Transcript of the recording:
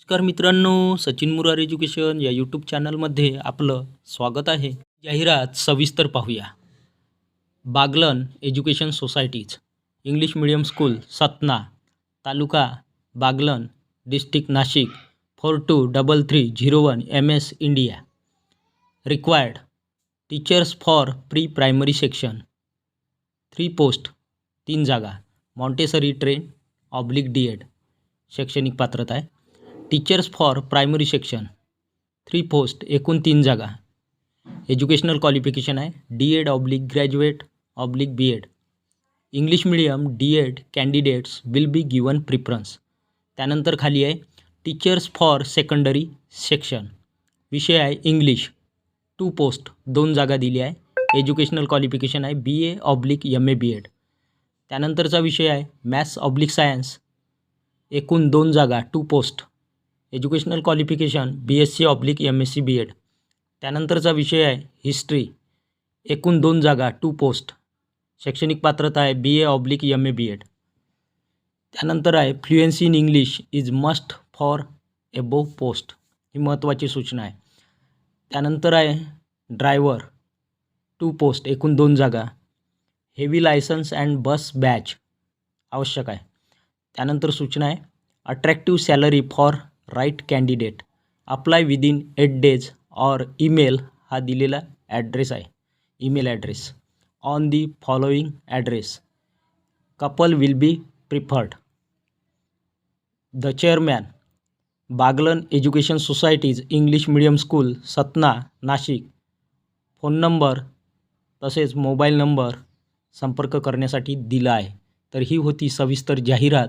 नमस्कार मित्रांनो सचिन मुरार एज्युकेशन या यूट्यूब चॅनलमध्ये आपलं स्वागत आहे. जाहिरात सविस्तर पाहूया. Baglan education societies English medium school Satana taluka Baglan district Nashik four two double three zero one M S India. Required teachers for pre primary section three post तीन जागा. Montessori train oblique D Ed शैक्षणिक पात्रता आहे. Teachers for primary section three post एकूण तीन जागा. Educational qualification आहे. D Ed oblique graduate oblique B Ed English medium D Ed candidates will be given preference त्यानंतर खाली आहे. टीचर्स फॉर सेकंडरी सेक्शन विषय आहे इंग्लिश टू पोस्ट दोन जागा दिली आहे. एज्युकेशनल क्वालिफिकेशन आहे. B A oblique M A B Ed त्यानंतरचा विषय आहे. मॅथ्स ऑब्लिक सायन्स एकूण दोन जागा two post educational qualification B S C oblique M S C B Ed त्यानंतरचा विषय आहे हिस्ट्री. एकूण दोन जागा टू पोस्ट शैक्षणिक पात्रता आहे B A oblique M A B Ed त्यानंतर आहे fluency in English is must for above post ही महत्त्वाची सूचना आहे. त्यानंतर आहे ड्रायव्हर टू पोस्ट एकूण दोन जागा. Heavy licence and bus batch आवश्यक आहे. त्यानंतर सूचना आहे attractive salary for right candidate. Apply within eight days or email हा दिलेला ॲड्रेस आहे. Email address. On the following address. Couple will be preferred. The chairman. Baglan education societies English medium school Satana Nashik. Phone number तसेच mobile number संपर्क करण्यासाठी दिला आहे. तर ही होती सविस्तर जाहिरात.